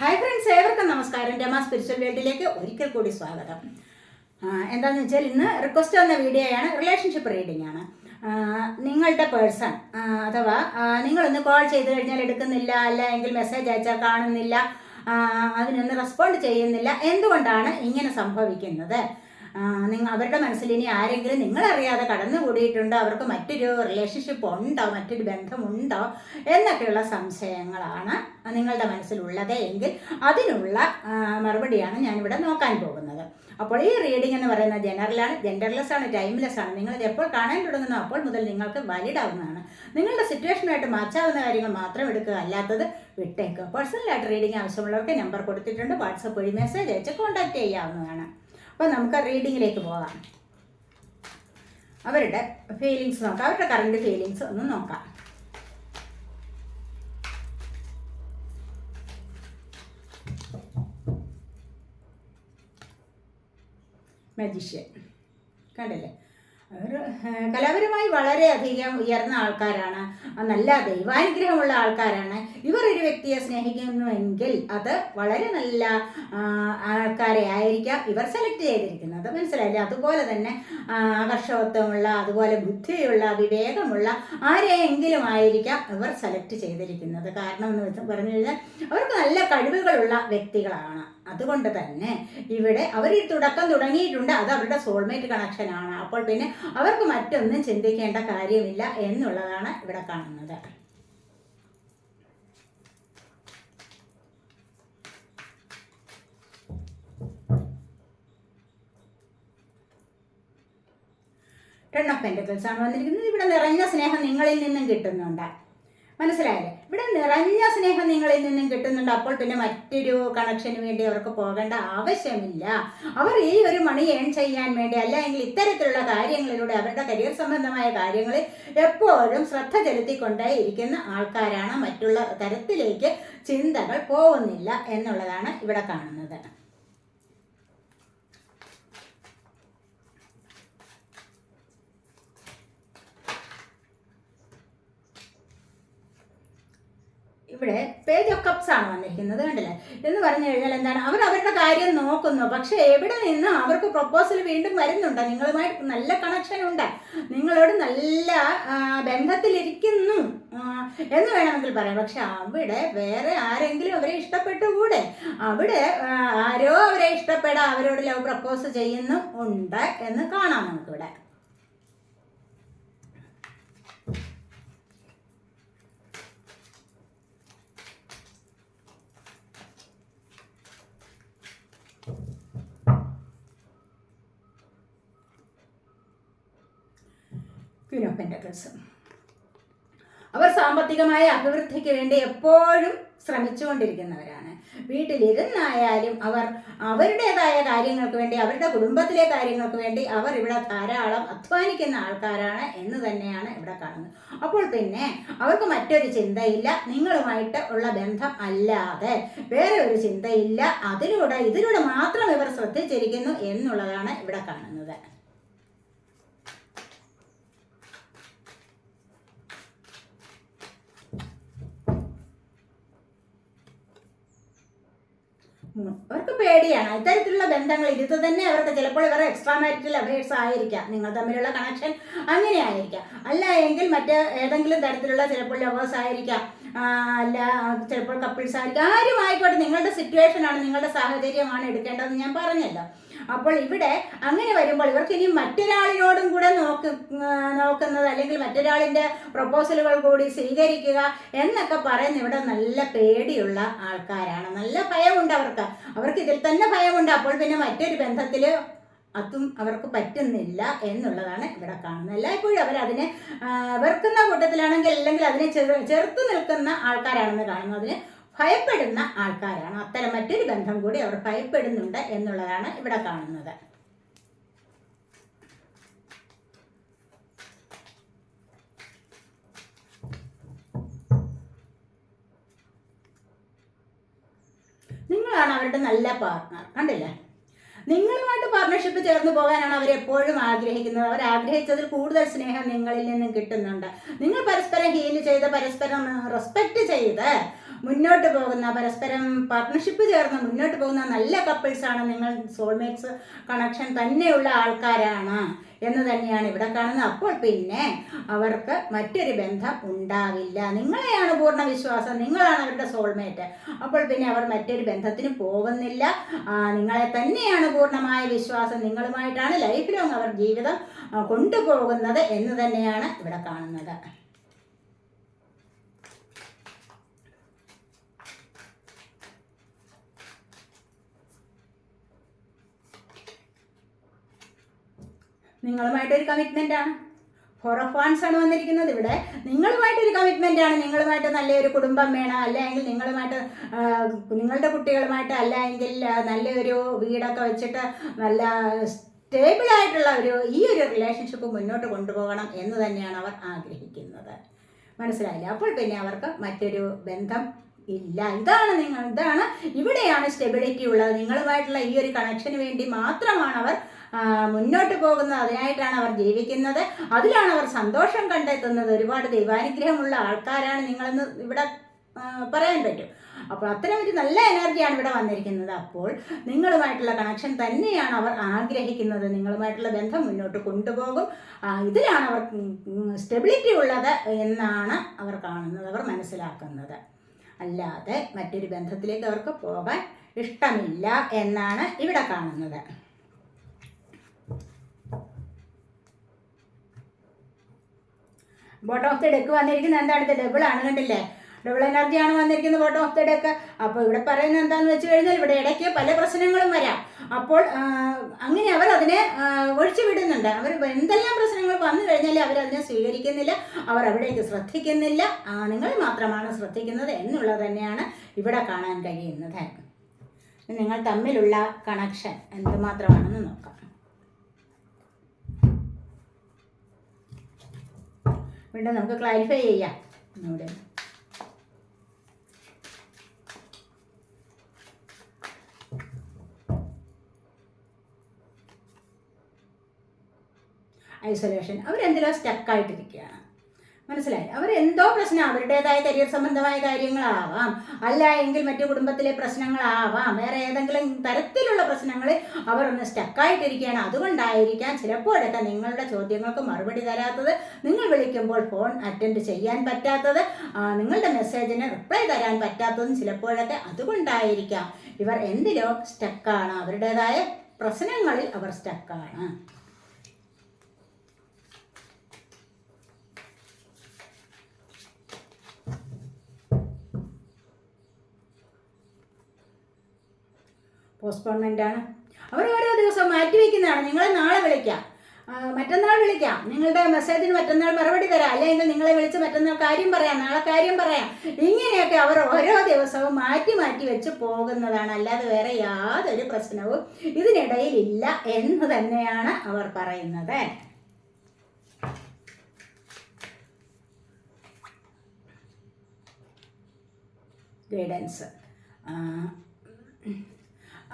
Hi friends ഏവർക്കും നമസ്കാരം. Rama spiritual വേൾഡിലേക്ക് ഒരിക്കൽ കൂടി സ്വാഗതം. എന്താണെന്ന് വെച്ചാൽ ഇന്ന് റിക്വസ്റ്റ് വന്ന വീഡിയോയാണ് റിലേഷൻഷിപ്പ് റീഡിംഗ് ആണ്. നിങ്ങളുടെ പേഴ്സൺ അഥവാ നിങ്ങളൊന്ന് കോൾ ചെയ്ത് കഴിഞ്ഞാൽ എടുക്കുന്നില്ല അല്ല എങ്കിൽ മെസ്സേജ് അയച്ചാൽ കാണുന്നില്ല അതിനൊന്ന് റെസ്പോണ്ട് ചെയ്യുന്നില്ല എന്തുകൊണ്ടാണ് ഇങ്ങനെ സംഭവിക്കുന്നത്? നിങ്ങൾ അവരുടെ മനസ്സിൽ ഇനി ആരെങ്കിലും നിങ്ങളറിയാതെ കടന്നുകൂടിയിട്ടുണ്ടോ? അവർക്ക് മറ്റൊരു റിലേഷൻഷിപ്പ് ഉണ്ടോ? മറ്റൊരു ബന്ധമുണ്ടോ? എന്നൊക്കെയുള്ള സംശയങ്ങളാണ് നിങ്ങളുടെ മനസ്സിലുള്ളത് എങ്കിൽ അതിനുള്ള മറുപടിയാണ് ഞാനിവിടെ നോക്കാൻ പോകുന്നത്. അപ്പോൾ ഈ റീഡിംഗ് എന്ന് പറയുന്നത് ജനറലാണ് ജെൻഡർലെസ് ആണ് ടൈംലെസ് ആണ് നിങ്ങൾ ഇത് എപ്പോൾ കാണാൻ തുടങ്ങുന്നു അപ്പോൾ മുതൽ നിങ്ങൾക്ക് വാലിഡ് ആവുന്നതാണ് നിങ്ങളുടെ സിറ്റുവേഷനായിട്ട് മാച്ചാവുന്ന കാര്യങ്ങൾ മാത്രം എടുക്കുക അല്ലാത്തത് വിട്ടേക്കുക. പേഴ്സണലായിട്ട് റീഡിംഗ് ആവശ്യമുള്ളവർക്ക് നമ്പർ കൊടുത്തിട്ടുണ്ട്. വാട്സപ്പ് വഴി മെസ്സേജ് അയച്ച് കോൺടാക്ട് ചെയ്യാവുന്നതാണ്. അപ്പോൾ നമുക്ക് റീഡിങ്ങിലേക്ക് പോകാം. അവരുടെ ഫീലിങ്സ് നോക്കാം. അവരുടെ കറണ്ട് ഫീലിങ്സ് ഒന്ന് നോക്കാം. മജിഷ്യൻ കണ്ടില്ലേ? വളരെ കലാപരമായി വളരെയധികം ഉയർന്ന ആൾക്കാരാണ് നല്ല ദൈവാനുഗ്രഹമുള്ള ആൾക്കാരാണ്. ഇവർ ഒരു വ്യക്തിയെ സ്നേഹിക്കുന്നുവെങ്കിൽ അത് വളരെ നല്ല ആൾക്കാരെ ആയിരിക്കാം ഇവർ സെലക്ട് ചെയ്തിരിക്കുന്നത്. മനസ്സിലായില്ലേ? അതുപോലെ തന്നെ ആകർഷകത്വമുള്ള അതുപോലെ ബുദ്ധിയുള്ള വിവേകമുള്ള ആരെയെങ്കിലും ആയിരിക്കാം ഇവർ സെലക്ട് ചെയ്തിരിക്കുന്നത്. കാരണം എന്ന് വെച്ച് പറഞ്ഞു കഴിഞ്ഞാൽ അവർക്ക് നല്ല കഴിവുകളുള്ള വ്യക്തികളാണ്. അതുകൊണ്ട് തന്നെ ഇവിടെ അവർ തുടക്കം തുടങ്ങിയിട്ടുണ്ട്. അത് അവരുടെ സോൾമേറ്റ് കണക്ഷനാണ് അപ്പോൾ പിന്നെ അവർക്ക് മറ്റൊന്നും ചിന്തിക്കേണ്ട കാര്യമില്ല എന്നുള്ളതാണ് ഇവിടെ കാണുന്നത്. ടെൺ ഓഫ് പെന്റക്കിൾസ് ആണ് വന്നിരിക്കുന്നത്. ഇവിടെ നിറഞ്ഞ സ്നേഹം നിങ്ങളിൽ നിന്നും കിട്ടുന്നുണ്ട്. മനസ്സിലായില്ലേ? ഇവിടെ നിറഞ്ഞ സ്നേഹം നിങ്ങളിൽ നിന്നും കിട്ടുന്നുണ്ട്. അപ്പോൾ പിന്നെ മറ്റൊരു കണക്ഷന് വേണ്ടി അവർക്ക് പോകേണ്ട ആവശ്യമില്ല. അവർ ഈ ഒരു മണി ഏൺ ചെയ്യാൻ വേണ്ടി അല്ലെങ്കിൽ ഇത്തരത്തിലുള്ള കാര്യങ്ങളിലൂടെ അവരുടെ കരിയർ സംബന്ധമായ കാര്യങ്ങളിൽ എപ്പോഴും ശ്രദ്ധ ചെലുത്തിക്കൊണ്ടേ ഇരിക്കുന്ന ആൾക്കാരാണ് മറ്റുള്ള തരത്തിലേക്ക് ചിന്തകൾ പോകുന്നില്ല എന്നുള്ളതാണ് ഇവിടെ കാണുന്നത്. ഇവിടെ പേജ് ഓഫ് കപ്സ് ആണ് വന്നിരിക്കുന്നത് കണ്ടില്ലേ? എന്ന് പറഞ്ഞു കഴിഞ്ഞാൽ എന്താണ്? അവർ അവരുടെ കാര്യം നോക്കുന്നു. പക്ഷെ എവിടെ നിന്ന് അവർക്ക് പ്രപ്പോസൽ വീണ്ടും വരുന്നുണ്ട്. നിങ്ങളുമായിട്ട് നല്ല കണക്ഷൻ ഉണ്ട്. നിങ്ങളോട് നല്ല ബന്ധത്തിലിരിക്കുന്നു. എന്ന് വേണമെങ്കിൽ പറയാം. പക്ഷെ അവിടെ വേറെ ആരെങ്കിലും അവരെ ഇഷ്ടപ്പെട്ടുകൂടെ? അവിടെ ആരോ അവരെ ഇഷ്ടപ്പെടാൻ അവരോട് ലവ് പ്രപ്പോസ് ചെയ്യുന്നു ഉണ്ട് എന്ന് കാണാം നമുക്കിവിടെ. ക്വീൻ ഓഫ് അവർ സാമ്പത്തികമായ അഭിവൃദ്ധിക്ക് വേണ്ടി എപ്പോഴും ശ്രമിച്ചുകൊണ്ടിരിക്കുന്നവരാണ്. വീട്ടിലിരുന്നായാലും അവർ അവരുടേതായ കാര്യങ്ങൾക്ക് വേണ്ടി അവരുടെ കുടുംബത്തിലെ കാര്യങ്ങൾക്ക് വേണ്ടി അവർ ഇവിടെ ധാരാളം അധ്വാനിക്കുന്ന ആൾക്കാരാണ് എന്ന് തന്നെയാണ് ഇവിടെ കാണുന്നത്. അപ്പോൾ പിന്നെ അവർക്ക് മറ്റൊരു ചിന്തയില്ല നിങ്ങളുമായിട്ട് ഉള്ള ബന്ധം അല്ലാതെ വേറെ ഒരു ചിന്തയില്ല. അതിലൂടെ ഇതിലൂടെ മാത്രം ഇവർ ശ്രദ്ധിച്ചിരിക്കുന്നു എന്നുള്ളതാണ് ഇവിടെ കാണുന്നത്. അവർക്ക് പേടിയാണ്. ഇത്തരത്തിലുള്ള ബന്ധങ്ങൾ ഇരുത്ത് തന്നെ അവർക്ക് ചിലപ്പോൾ ഇവരുടെ എക്സ്ട്രാ മാരിറ്റൽ അഫയേഴ്സ് ആയിരിക്കാം. നിങ്ങൾ തമ്മിലുള്ള കണക്ഷൻ അങ്ങനെ ആയിരിക്കാം. അല്ല എങ്കിൽ മറ്റ് ഏതെങ്കിലും തരത്തിലുള്ള ചിലപ്പോൾ ലവേഴ്സ് ആയിരിക്കാം. അല്ല ചിലപ്പോൾ കപ്പിൾസ് ആയിരിക്കാം. ആരും ആയിക്കോട്ടെ നിങ്ങളുടെ സിറ്റുവേഷനാണ് നിങ്ങളുടെ സാഹചര്യമാണ് എടുക്കേണ്ടതെന്ന് ഞാൻ പറഞ്ഞല്ലോ. അപ്പോൾ ഇവിടെ അങ്ങനെ വരുമ്പോൾ ഇവർക്ക് ഇനി മറ്റൊരാളിനോടും കൂടെ നോക്ക് നോക്കുന്നത് അല്ലെങ്കിൽ മറ്റൊരാളിന്റെ പ്രപ്പോസലുകൾ കൂടി സ്വീകരിക്കുക എന്നൊക്കെ പറയുന്ന ഇവിടെ നല്ല പേടിയുള്ള ആൾക്കാരാണ്. നല്ല ഭയമുണ്ട് അവർക്ക്. അവർക്ക് ഇതിൽ തന്നെ ഭയമുണ്ട്. അപ്പോൾ പിന്നെ മറ്റൊരു ബന്ധത്തിൽ അതും അവർക്ക് പറ്റുന്നില്ല എന്നുള്ളതാണ് ഇവിടെ കാണുന്നത്. എല്ലായ്പ്പോഴും അവരതിനെ അതിനെ വെറുക്കുന്ന കൂട്ടത്തിലാണെങ്കിൽ അല്ലെങ്കിൽ അതിനെ ചെറു ചെറുത്തു നിൽക്കുന്ന ആൾക്കാരാണെന്ന് കാണുന്നു അതിന് ഭയപ്പെടുന്ന ആൾക്കാരാണ്. അത്തരം മറ്റൊരു ബന്ധം കൂടി അവർ ഭയപ്പെടുന്നുണ്ട് എന്നുള്ളതാണ് ഇവിടെ കാണുന്നത്. നിങ്ങളാണ് അവരുടെ നല്ല പാർട്ട്ണർ കണ്ടില്ലേ? നിങ്ങളുമായിട്ട് പാർട്ണർഷിപ്പ് ചേർന്ന് പോകാനാണ് അവർ എപ്പോഴും ആഗ്രഹിക്കുന്നത്. അവർ ആഗ്രഹിച്ചതിൽ കൂടുതൽ സ്നേഹം നിങ്ങളിൽ നിന്നും കിട്ടുന്നുണ്ട്. നിങ്ങൾ പരസ്പരം ഹീൽ ചെയ്ത് പരസ്പരം റെസ്പെക്റ്റ് ചെയ്ത് മുന്നോട്ട് പോകുന്ന പരസ്പരം പാർട്ട്ണർഷിപ്പ് ചേർന്ന് മുന്നോട്ട് പോകുന്ന നല്ല കപ്പിൾസാണ് നിങ്ങൾ. സോൾമേറ്റ്സ് കണക്ഷൻ തന്നെയുള്ള ആൾക്കാരാണ് എന്ന് തന്നെയാണ് ഇവിടെ കാണുന്നത്. അപ്പോൾ പിന്നെ അവർക്ക് മറ്റൊരു ബന്ധം ഉണ്ടാവില്ല. നിങ്ങളെയാണ് പൂർണ വിശ്വാസം. നിങ്ങളാണ് അവരുടെ സോൾമേറ്റ് അപ്പോൾ പിന്നെ അവർ മറ്റൊരു ബന്ധത്തിന് പോകുന്നില്ല. നിങ്ങളെ തന്നെയാണ് പൂർണമായ വിശ്വാസം. നിങ്ങളുമായിട്ടാണ് ലൈഫ് അവർ ജീവിതം കൊണ്ടുപോകുന്നത് എന്ന് തന്നെയാണ് ഇവിടെ കാണുന്നത്. നിങ്ങളുമായിട്ടൊരു കമ്മിറ്റ്മെന്റ് ആണ്. ഫോർ ഓഫ് വൺസ് ആണ് വന്നിരിക്കുന്നത് ഇവിടെ. നിങ്ങളുമായിട്ട് ഒരു കമ്മിറ്റ്മെന്റ് ആണ്. നിങ്ങളുമായിട്ട് നല്ലൊരു കുടുംബം വേണം. അല്ലെങ്കിൽ നിങ്ങളുമായിട്ട് നിങ്ങളുടെ കുട്ടികളുമായിട്ട് അല്ല എങ്കിൽ നല്ലൊരു വീടൊക്കെ വെച്ചിട്ട് നല്ല സ്റ്റേബിൾ ആയിട്ടുള്ള ഒരു ഈ ഒരു റിലേഷൻഷിപ്പ് മുന്നോട്ട് കൊണ്ടുപോകണം എന്ന് തന്നെയാണ് അവർ ആഗ്രഹിക്കുന്നത്. മനസ്സിലായില്ല? അപ്പോൾ പിന്നെ അവർക്ക് മറ്റൊരു ബന്ധം ഇല്ല. ഇതാണ് നിങ്ങൾ ഇതാണ് ഇവിടെയാണ് സ്റ്റെബിലിറ്റി ഉള്ളത്. നിങ്ങളുമായിട്ടുള്ള ഈ ഒരു കണക്ഷന് വേണ്ടി മാത്രമാണ് അവർ മുന്നോട്ട് പോകുന്നത് അതിനായിട്ടാണ് അവർ ജീവിക്കുന്നത്. അതിലാണ് അവർ സന്തോഷം കണ്ടെത്തുന്നത്. ഒരുപാട് ദൈവാനുഗ്രഹമുള്ള ആൾക്കാരാണ് നിങ്ങളെന്ന് ഇവിടെ പറയാൻ പറ്റും. അപ്പോൾ അത്തരം ഒരു നല്ല എനർജിയാണ് ഇവിടെ വന്നിരിക്കുന്നത്. അപ്പോൾ നിങ്ങളുമായിട്ടുള്ള കണക്ഷൻ തന്നെയാണ് അവർ ആഗ്രഹിക്കുന്നത്. നിങ്ങളുമായിട്ടുള്ള ബന്ധം മുന്നോട്ട് കൊണ്ടുപോകും. ഇതിലാണ് അവർ സ്റ്റെബിലിറ്റി ഉള്ളത് എന്നാണ് അവർ കാണുന്നത് അവർ മനസ്സിലാക്കുന്നത്. അല്ലാതെ മറ്റൊരു ബന്ധത്തിലേക്ക് അവർക്ക് പോകാൻ ഇഷ്ടമില്ല എന്നാണ് ഇവിടെ കാണുന്നത്. ബോട്ടം ഓഫ് ദി ഡെക്ക് വന്നിരിക്കുന്നത് എന്താണ്? ഇത് ഡബിൾ ആണ് കണ്ടില്ലേ? ഡബിൾ എനർജിയാണ് വന്നിരിക്കുന്നത് ബോട്ടം ഓഫ് ദി ഡെക്ക് അപ്പോൾ ഇവിടെ പറയുന്നത് എന്താണെന്ന് വെച്ച് കഴിഞ്ഞാൽ ഇവിടെ ഇടയ്ക്ക് പല പ്രശ്നങ്ങളും വരാം. അപ്പോൾ അങ്ങനെ അവർ അതിനെ ഒഴിച്ചു വിടുന്നുണ്ട്. അവർ എന്തെല്ലാം പ്രശ്നങ്ങൾ വന്നു കഴിഞ്ഞാൽ അവരതിനെ സ്വീകരിക്കുന്നില്ല. അവർ അവിടേക്ക് ശ്രദ്ധിക്കുന്നില്ല. നിങ്ങൾ മാത്രമാണ് ശ്രദ്ധിക്കുന്നത് എന്നുള്ളത് തന്നെയാണ് ഇവിടെ കാണാൻ കഴിയുന്നത്. നിങ്ങൾ തമ്മിലുള്ള കണക്ഷൻ എന്തുമാത്രമാണെന്ന് നോക്കാം. വീണ്ടും നമുക്ക് ക്ലാരിഫൈ ചെയ്യാം. ഒന്നുകൂടെ ഐസൊലേഷൻ അവരെന്തെങ്കിലും സ്റ്റക്കായിട്ടിരിക്കുകയാണ് മനസ്സിലായി. എന്തോ പ്രശ്നം? അവരുടേതായ കരിയർ സംബന്ധമായ കാര്യങ്ങളാവാം. അല്ല എങ്കിൽ മറ്റു കുടുംബത്തിലെ പ്രശ്നങ്ങളാവാം. വേറെ ഏതെങ്കിലും തരത്തിലുള്ള പ്രശ്നങ്ങൾ അവർ ഒന്ന് സ്റ്റക്കായിട്ടിരിക്കുകയാണ് അതുകൊണ്ടായിരിക്കാം ചിലപ്പോഴൊക്കെ നിങ്ങളുടെ ചോദ്യങ്ങൾക്ക് മറുപടി തരാത്തത്. നിങ്ങൾ വിളിക്കുമ്പോൾ ഫോൺ അറ്റൻഡ് ചെയ്യാൻ പറ്റാത്തത്. നിങ്ങളുടെ മെസ്സേജിന് റിപ്ലൈ തരാൻ പറ്റാത്തതും ചിലപ്പോഴൊക്കെ അതുകൊണ്ടായിരിക്കാം. ഇവർ എന്തിലോ സ്റ്റക്കാണ് അവരുടേതായ പ്രശ്നങ്ങളിൽ അവർ സ്റ്റക്കാണ് പോസ്റ്റ്പോൺമെന്റ് ആണ്. അവർ ഓരോ ദിവസം മാറ്റി വയ്ക്കുന്നതാണ് നിങ്ങളെ നാളെ വിളിക്കാം. മറ്റന്നാൾ വിളിക്കാം. നിങ്ങളുടെ മെസ്സേജിന് മറ്റന്നാൾ മറുപടി തരാം. അല്ലെങ്കിൽ നിങ്ങളെ വിളിച്ച് മറ്റന്നാൾ കാര്യം പറയാം. നാളെ കാര്യം പറയാം. ഇങ്ങനെയൊക്കെ അവർ ഓരോ ദിവസവും മാറ്റി മാറ്റി വെച്ച് പോകുന്നതാണ്. അല്ലാതെ വേറെ യാതൊരു പ്രശ്നവും ഇതിനിടയിൽ ഇല്ല എന്ന് തന്നെയാണ് അവർ പറയുന്നത്. ഗൈഡൻസ്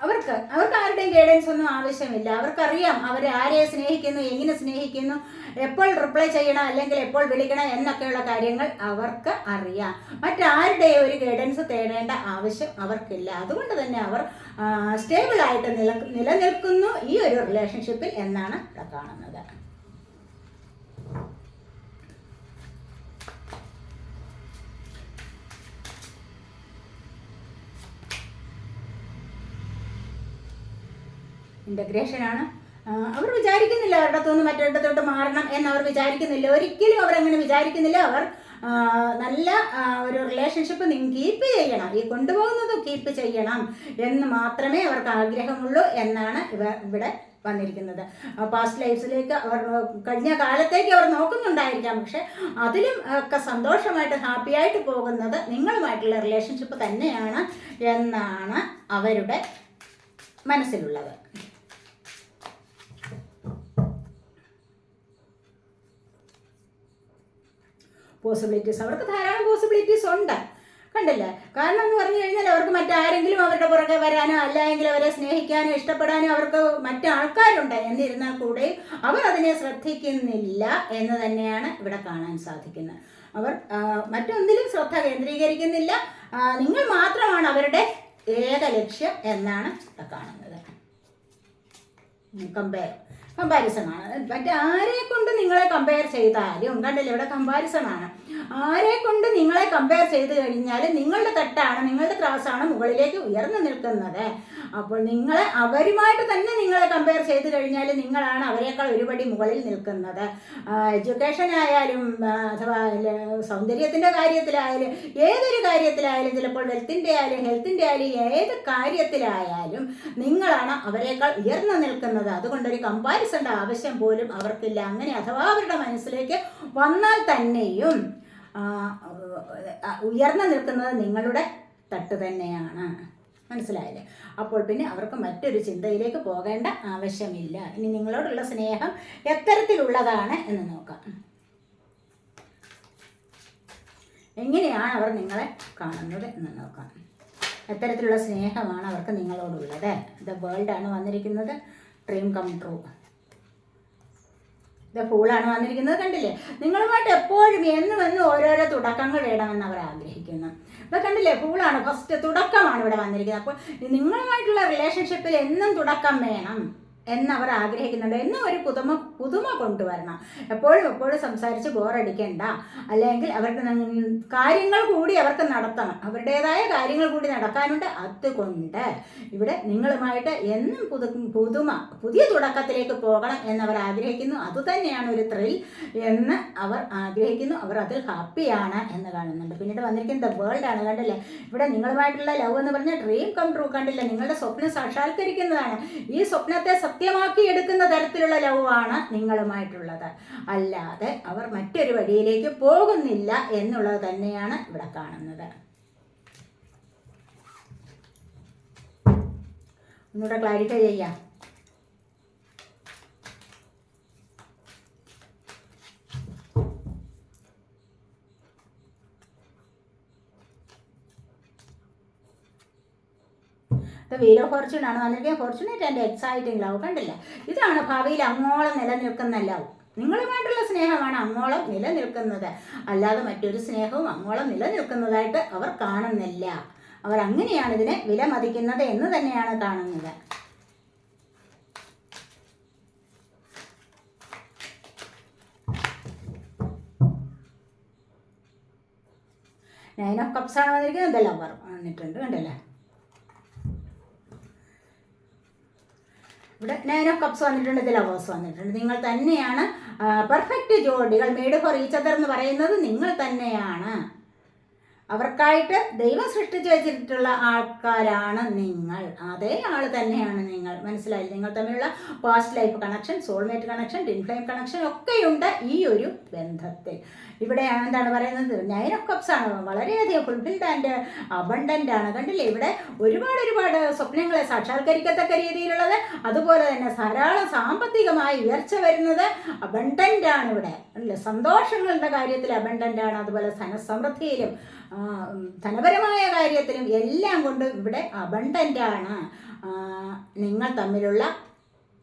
അവർക്ക് അവർക്ക് ആരുടെയും ഗൈഡൻസ് ഒന്നും ആവശ്യമില്ല. അവർക്കറിയാം അവർ ആരെ സ്നേഹിക്കുന്നു എങ്ങനെ സ്നേഹിക്കുന്നു എപ്പോൾ റിപ്ലൈ ചെയ്യണം അല്ലെങ്കിൽ എപ്പോൾ വിളിക്കണം എന്നൊക്കെയുള്ള കാര്യങ്ങൾ അവർക്ക് അറിയാം. മറ്റാരുടെയും ഒരു ഗൈഡൻസ് തേടേണ്ട ആവശ്യം അവർക്കില്ല. അതുകൊണ്ട് തന്നെ അവർ സ്റ്റേബിളായിട്ട് നില നിലനിൽക്കുന്നു ഈ ഒരു റിലേഷൻഷിപ്പിൽ എന്നാണ് കാണുന്നത്. ഇന്റഗ്രേഷനാണ് അവർ വിചാരിക്കുന്നില്ല അവരുടെ നിന്ന് മറ്റൊരിടത്തോട്ട് മാറണം എന്ന് അവർ വിചാരിക്കുന്നില്ല. ഒരിക്കലും അവരങ്ങനെ വിചാരിക്കുന്നില്ല. അവർ നല്ല ഒരു റിലേഷൻഷിപ്പ് നിങ്ങൾ കീപ്പ് ചെയ്യണം. ഈ കൊണ്ടുപോകുന്നത് കീപ്പ് ചെയ്യണം എന്ന് മാത്രമേ അവർക്ക് ആഗ്രഹമുള്ളൂ എന്നാണ് ഇവ ഇവിടെ വന്നിരിക്കുന്നത്. പാസ്റ്റ് ലൈഫിലേക്ക് അവർ കഴിഞ്ഞ കാലത്തേക്ക് അവർ നോക്കുന്നുണ്ടായിരിക്കാം. പക്ഷെ അതിലും ഒക്കെ സന്തോഷമായിട്ട് ഹാപ്പി ആയിട്ട് പോകുന്നത് നിങ്ങളുമായിട്ടുള്ള റിലേഷൻഷിപ്പ് തന്നെയാണ് എന്നാണ് അവരുടെ മനസ്സിലുള്ളത്. പോസിബിലിറ്റീസ് അവർക്ക് ധാരാളം പോസിബിലിറ്റീസ് ഉണ്ട്. കണ്ടില്ലേ? കാരണം എന്ന് പറഞ്ഞു കഴിഞ്ഞാൽ അവർക്ക് മറ്റാരെങ്കിലും അവരുടെ പുറകെ വരാനോ അല്ലെങ്കിൽ അവരെ സ്നേഹിക്കാനോ ഇഷ്ടപ്പെടാനോ അവർക്ക് മറ്റാൾക്കാരുണ്ട് എന്നിരുന്നാൽ കൂടെ അവർ അതിനെ ശ്രദ്ധിക്കുന്നില്ല എന്ന് തന്നെയാണ് ഇവിടെ കാണാൻ സാധിക്കുന്നത്. അവർ മറ്റൊന്നിലും ശ്രദ്ധ കേന്ദ്രീകരിക്കുന്നില്ല. നിങ്ങൾ മാത്രമാണ് അവരുടെ ഏക ലക്ഷ്യം എന്നാണ് കാണുന്നത്. കമ്പയർ കമ്പാരിസൺ ആണ്. മറ്റേ ആരെ കൊണ്ട് നിങ്ങളെ കമ്പയർ ചെയ്താലും കണ്ടില്ല. ഇവിടെ കമ്പാരിസൺ ആണ്. ആരെ കൊണ്ട് നിങ്ങളെ കമ്പയർ ചെയ്ത് കഴിഞ്ഞാൽ നിങ്ങളുടെ തട്ടാണ് നിങ്ങളുടെ ത്രാസാണ് മുകളിലേക്ക് ഉയർന്നു നിൽക്കുന്നത്. അപ്പോൾ നിങ്ങളെ അവരുമായിട്ട് തന്നെ നിങ്ങളെ കമ്പയർ ചെയ്ത് കഴിഞ്ഞാൽ നിങ്ങളാണ് അവരെക്കാൾ ഒരുപടി മുകളിൽ നിൽക്കുന്നത്. എഡ്യൂക്കേഷൻ ആയാലും അഥവാ സൗന്ദര്യത്തിന്റെ കാര്യത്തിലായാലും ഏതൊരു കാര്യത്തിലായാലും ചിലപ്പോൾ വെൽത്തിന്റെ ആയാലും ഹെൽത്തിന്റെ ആയാലും ഏത് കാര്യത്തിലായാലും നിങ്ങളാണ് അവരെക്കാൾ ഉയർന്നു നിൽക്കുന്നത്. അതുകൊണ്ടൊരു കമ്പാരിസന്റെ ആവശ്യം പോലും അവർക്കില്ല. അങ്ങനെ അഥവാ അവരുടെ മനസ്സിലേക്ക് വന്നാൽ തന്നെയും ഉയർന്നു നിൽക്കുന്നത് നിങ്ങളുടെ തട്ട് തന്നെയാണ്. മനസ്സിലായില്ലേ? അപ്പോൾ പിന്നെ അവർക്ക് മറ്റൊരു ചിന്തയിലേക്ക് പോകേണ്ട ആവശ്യമില്ല. ഇനി നിങ്ങളോടുള്ള സ്നേഹം എത്തരത്തിലുള്ളതാണ് എന്ന് നോക്കാം. എങ്ങനെയാണ് അവർ നിങ്ങളെ കാണുന്നത് എന്ന് നോക്കാം. എത്തരത്തിലുള്ള സ്നേഹമാണ് അവർക്ക് നിങ്ങളോടുള്ളത്. ദ വേൾഡ് ആണ് വന്നിരിക്കുന്നത്. ഡ്രീം കം ട്രൂ ദ ഫൂളാണ് വന്നിരിക്കുന്നത് കണ്ടില്ലേ? നിങ്ങളുമായിട്ട് എപ്പോഴും എന്നും എന്നും ഓരോരോ തുടക്കങ്ങൾ വേണമെന്ന് അവർ ആഗ്രഹിക്കുന്നു. ഇപ്പം കണ്ടില്ലേ? ഫൂളാണ് ഫസ്റ്റ് തുടക്കമാണ് ഇവിടെ വന്നിരിക്കുന്നത്. അപ്പോൾ നിങ്ങളുമായിട്ടുള്ള റിലേഷൻഷിപ്പിൽ എന്നും തുടക്കം വേണം എന്നവർ ആഗ്രഹിക്കുന്നുണ്ട്. എന്നും ഒരു പുതുമ പുതുമ കൊണ്ടുവരണം. എപ്പോഴും എപ്പോഴും സംസാരിച്ച് ബോറടിക്കണ്ട അല്ലെങ്കിൽ അവർക്ക് കാര്യങ്ങൾ കൂടി അവർക്ക് നടത്തണം. അവരുടേതായ കാര്യങ്ങൾ കൂടി നടക്കാനുണ്ട്. അതുകൊണ്ട് ഇവിടെ നിങ്ങളുമായിട്ട് എന്നും പുതു പുതുമ പുതിയ തുടക്കത്തിലേക്ക് പോകണം എന്നവർ ആഗ്രഹിക്കുന്നു. അതുതന്നെയാണ് ഒരു ത്രിൽ എന്ന് അവർ ആഗ്രഹിക്കുന്നു. അവർ അതിൽ ഹാപ്പിയാണ് എന്ന് കാണുന്നുണ്ട്. പിന്നീട് വന്നിരിക്കുന്നത് വേൾഡ് ആണ് കണ്ടില്ലേ? ഇവിടെ നിങ്ങളുമായിട്ടുള്ള ലവ് എന്ന് പറഞ്ഞാൽ ഡ്രീം കം ട്രൂ കണ്ടില്ല? നിങ്ങളുടെ സ്വപ്നം സാക്ഷാത്കരിക്കുന്നതാണ്. ഈ സ്വപ്നത്തെ സത്യമാക്കി എടുക്കുന്ന തരത്തിലുള്ള ലവ് ആണ് നിങ്ങളുമായിട്ടുള്ളത്. അല്ലാതെ അവർ മറ്റൊരു വഴിയിലേക്ക് പോകുന്നില്ല എന്നുള്ളത് തന്നെയാണ് ഇവിടെ കാണുന്നത്. ഒന്നുകൂടെ ക്ലാരിഫൈ ചെയ്യാം ഇത് വീൽ ഓഫ് ഫോർച്യൂൺ ആണ്. വന്നിരിക്കുന്നത് ഫോർച്യൂണേറ്റ് ആൻഡ് എക്സൈറ്റിംഗ് ലവ് കണ്ടില്ല? ഇതാണ് ഭാവിയിൽ അങ്ങോളം നിലനിൽക്കുന്ന ലവ് നിങ്ങളുമായിട്ടുള്ള സ്നേഹമാണ് അങ്ങോളം നിലനിൽക്കുന്നത്. അല്ലാതെ മറ്റൊരു സ്നേഹവും അങ്ങോളം നിലനിൽക്കുന്നതായിട്ട് അവർ കാണുന്നില്ല. അവർ അങ്ങനെയാണ് ഇതിനെ വിലമതിക്കുന്നത് എന്ന് തന്നെയാണ് കാണുന്നത്. നയൻ ഓഫ് കപ്സ് ആണ് വന്നിരിക്കുന്നത്. എന്തെല്ലാം വന്നിട്ടുണ്ട് കണ്ടല്ലേ? ഇവിടെ നയൻ ഓഫ് കപ്സ് വന്നിട്ടുണ്ട് ഇതിൽ അവേഴ്സ് വന്നിട്ടുണ്ട്. നിങ്ങൾ തന്നെയാണ് പെർഫെക്റ്റ് ജോഡികൾ മെയ്ഡ് ഫോർ ഈച്ച് അതർ എന്ന് പറയുന്നത് നിങ്ങൾ തന്നെയാണ്. അവർക്കായിട്ട് ദൈവം സൃഷ്ടിച്ചു വെച്ചിട്ടുള്ള ആൾക്കാരാണ് നിങ്ങൾ. അതേ ആൾ തന്നെയാണ് നിങ്ങൾ. മനസ്സിലായില്ല? നിങ്ങൾ തമ്മിലുള്ള past life connection soulmate connection twin flame connection ഒക്കെയുണ്ട് ഈ ഒരു ബന്ധത്തിൽ. ഇവിടെ എന്താണ് പറയുന്നത്? നയൻ ഓഫ് കപ്സ് ആണ്. വളരെയധികം ഫുൾഫിൽഡ് ആൻഡ് അബണ്ടന്റ് ആണ്. കണ്ടില്ലേ? ഇവിടെ ഒരുപാട് ഒരുപാട് സ്വപ്നങ്ങളെ സാക്ഷാത്കരിക്കത്തക്ക രീതിയിലുള്ളത് അതുപോലെ തന്നെ ധാരാളം സാമ്പത്തികമായി ഉയർച്ച വരുന്നത് അബണ്ടന്റ് ആണ് ഇവിടെ. അല്ലേ? സന്തോഷങ്ങളുടെ കാര്യത്തിൽ അബണ്ടന്റ് ആണ്. അതുപോലെ ധനസമൃദ്ധിയിലും ധനപരമായ കാര്യത്തിലും എല്ലാം കൊണ്ട് ഇവിടെ അബണ്ടന്റ് ആണ്. നിങ്ങൾ തമ്മിലുള്ള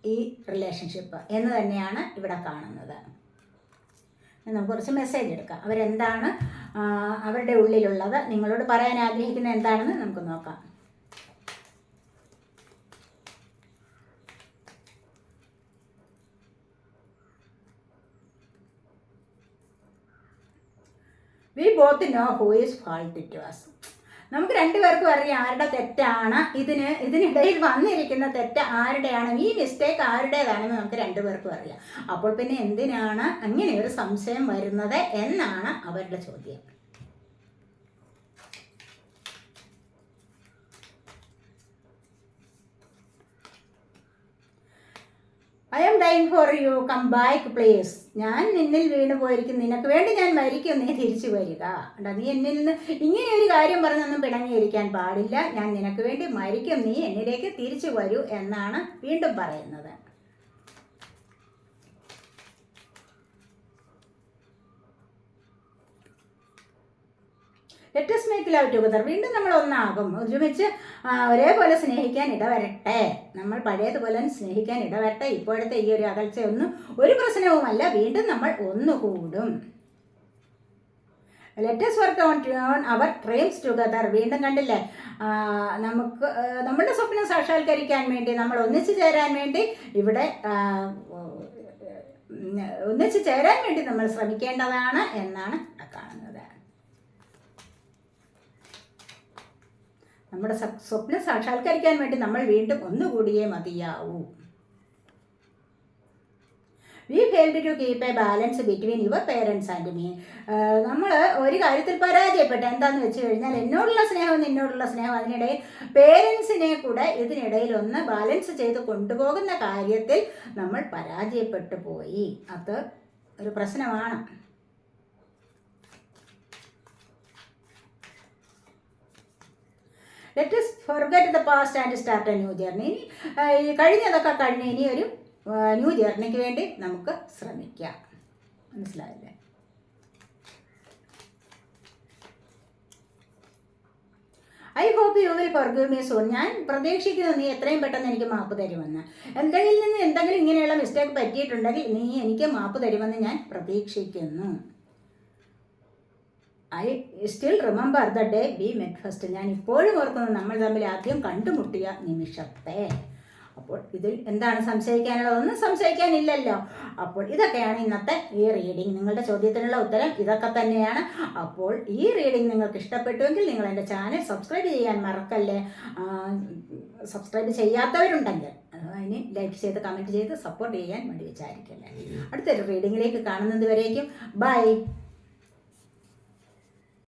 ഈ റിലേഷൻഷിപ്പ് എന്ന് തന്നെയാണ് ഇവിടെ കാണുന്നത്. നമുക്ക് കുറച്ച് മെസ്സേജ് എടുക്കാം. അവരെന്താണ് അവരുടെ ഉള്ളിലുള്ളത് നിങ്ങളോട് പറയാൻ ആഗ്രഹിക്കുന്ന എന്താണെന്ന് നമുക്ക് നോക്കാം. We both know who is fault it was നമുക്ക് രണ്ടുപേർക്കും അറിയാം ആരുടെ തെറ്റാണ്. ഇതിന് ഇതിനിടയിൽ വന്നിരിക്കുന്ന തെറ്റ് ആരുടെയാണ്? ഈ മിസ്റ്റേക്ക് ആരുടേതാണെന്ന് നമുക്ക് രണ്ടുപേർക്കും അറിയാം. അപ്പോൾ പിന്നെ എന്തിനാണ് അങ്ങനെ ഒരു സംശയം വരുന്നത് എന്നാണ് അവരുടെ ചോദ്യം. I'm dying for you come back please ഞാൻ നിന്നിൽ വീണ് പോയിരിക്കും നിനക്ക് വേണ്ടി ഞാൻ മരിക്കും. നീ തിരിച്ചു വരിക. കണ്ടാ? നീ എന്നിൽ നിന്ന് ഇങ്ങനെ ഒരു കാര്യം പറഞ്ഞൊന്നും പിണങ്ങിയിരിക്കാൻ പാടില്ല. ഞാൻ നിനക്ക് വേണ്ടി മരിക്കും. നീ എന്നിലേക്ക് തിരിച്ചു വരൂ എന്നാണ് വീണ്ടും പറയുന്നത്. ലെറ്റസ് മേക്ക് ലവ് ടുഗദർ വീണ്ടും നമ്മൾ ഒന്നാകും. ഒരുമിച്ച് ഒരേപോലെ സ്നേഹിക്കാൻ ഇടവരട്ടെ. നമ്മൾ പഴയതുപോലെ സ്നേഹിക്കാൻ ഇടവരട്ടെ. ഇപ്പോഴത്തെ ഈ ഒരു അകൽച്ചയൊന്നും ഒരു പ്രശ്നവുമല്ല. വീണ്ടും നമ്മൾ ഒന്നുകൂടും. Let's work on on our dreams together വീണ്ടും കണ്ടില്ലേ? നമുക്ക് നമ്മുടെ സ്വപ്നം സാക്ഷാത്കരിക്കാൻ വേണ്ടി നമ്മൾ ഒന്നിച്ചു ചേരാൻ വേണ്ടി ഇവിടെ ഒന്നിച്ചു ചേരാൻ വേണ്ടി നമ്മൾ ശ്രമിക്കേണ്ടതാണ് എന്നാണ് ഇവിടെ കാണുന്നത് നമ്മുടെ സ്വപ്ന സാക്ഷാത്കരിക്കാൻ വേണ്ടി നമ്മൾ വീണ്ടും ഒന്നുകൂടിയേ മതിയാവൂ. We failed to keep a balance between your parents and me നമ്മൾ ഒരു കാര്യത്തിൽ പരാജയപ്പെട്ടു എന്താന്ന് വെച്ച് കഴിഞ്ഞാൽ എന്നോടുള്ള സ്നേഹം നിന്നോടുള്ള സ്നേഹം അതിനിടയിൽ പേരൻസിനെ കൂടെ ഇതിനിടയിൽ ഒന്ന് ബാലൻസ് ചെയ്ത് കൊണ്ടുപോകുന്ന കാര്യത്തിൽ നമ്മൾ പരാജയപ്പെട്ടു പോയി. അത് ഒരു പ്രശ്നമാണ്. Let us forget the past and start a new journey ഇനി കഴിഞ്ഞതൊക്കെ കഴിഞ്ഞ് ഇനി ഒരു ന്യൂ ജേർണിക്ക് വേണ്ടി നമുക്ക് ശ്രമിക്കാം. മനസ്സിലായില്ലേ? I hope you will forgive me soon ഞാൻ പ്രതീക്ഷിക്കുന്നു നീ എത്രയും പെട്ടെന്ന് എനിക്ക് മാപ്പ് തരുമെന്ന്. എന്തെങ്കിലും നിന്ന് എന്തെങ്കിലും ഇങ്ങനെയുള്ള മിസ്റ്റേക്ക് പറ്റിയിട്ടുണ്ടെങ്കിൽ നീ എനിക്ക് മാപ്പ് തരുമെന്ന് ഞാൻ പ്രതീക്ഷിക്കുന്നു. I still remember the day we met first ഞാൻ ഇപ്പോഴും ഓർക്കുന്നത് നമ്മൾ തമ്മിൽ ആദ്യം കണ്ടുമുട്ടിയ നിമിഷത്തെ. അപ്പോൾ ഇതിൽ എന്താണ് സംശയിക്കാനുള്ളത്? ഒന്നും സംശയിക്കാനില്ലല്ലോ. അപ്പോൾ ഇതൊക്കെയാണ് ഇന്നത്തെ ഈ റീഡിംഗ് നിങ്ങളുടെ ചോദ്യത്തിനുള്ള ഉത്തരം ഇതൊക്കെ തന്നെയാണ്. അപ്പോൾ ഈ റീഡിംഗ് നിങ്ങൾക്ക് ഇഷ്ടപ്പെട്ടുവെങ്കിൽ നിങ്ങൾ എന്റെ ചാനൽ സബ്സ്ക്രൈബ് ചെയ്യാൻ മറക്കല്ലേ? സബ്സ്ക്രൈബ് ചെയ്യാത്തവരുണ്ടെങ്കിൽ അതിന് ലൈക്ക് ചെയ്ത് കമന്റ് ചെയ്ത് സപ്പോർട്ട് ചെയ്യാൻ വേണ്ടി വിചാരിക്കല്ലേ. അടുത്തൊരു റീഡിങ്ങിലേക്ക് കാണുന്നത് വരേക്കും. ബൈ